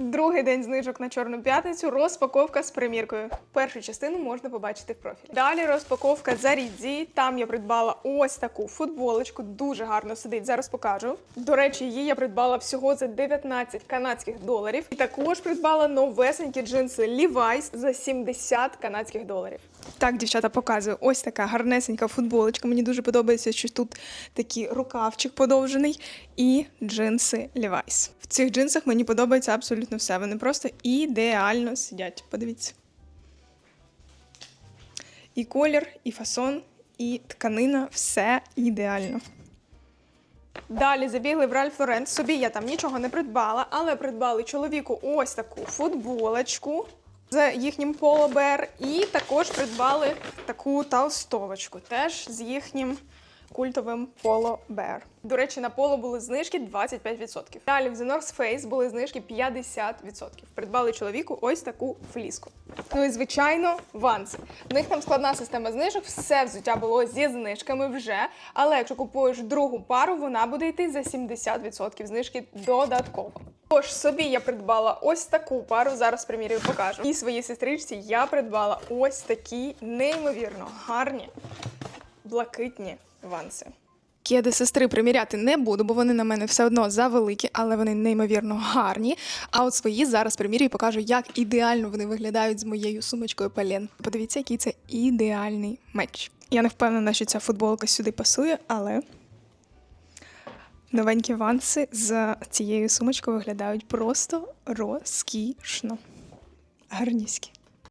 Другий день знижок на чорну п'ятницю. Розпаковка з приміркою. Першу частину можна побачити в профілі. Далі розпаковка за Рідзі. Там я придбала ось таку футболочку. Дуже гарно сидить. Зараз покажу. До речі, її я придбала всього за 19 канадських доларів. І також придбала новесенькі джинси Levi's за 70 канадських доларів. Так, дівчата, показую. Ось така гарнесенька футболочка. Мені дуже подобається, що тут такий рукавчик подовжений і джинси Levi's. В цих джинсах мені подобається абсолютно все. Вони просто ідеально сидять. Подивіться. І колір, і фасон, і тканина все ідеально. Далі забігли в Ральф Лорен. Собі я там нічого не придбала, але придбали чоловіку ось таку футболочку з їхнім Bear. І також придбали таку толстовочку, теж з їхнім культовим Polo Bear. До речі, на Polo були знижки 25%. Далі в The North Face були знижки 50%. Придбали чоловіку ось таку фліску. Ну і звичайно, ванси. В них там складна система знижок, все взуття було зі знижками вже. Але якщо купуєш другу пару, вона буде йти за 70% знижки додатково. Тож собі я придбала ось таку пару, зараз примірюю покажу. І своїй сестричці я придбала ось такі неймовірно гарні блакитні ванси. Кеди сестри приміряти не буду, бо вони на мене все одно завеликі, але вони неймовірно гарні. А от свої зараз примірю і покажу, як ідеально вони виглядають з моєю сумочкою Пален. Подивіться, який це ідеальний меч. Я не впевнена, що ця футболка сюди пасує, але новенькі ванси з цією сумочкою виглядають просто розкішно. Гарніські.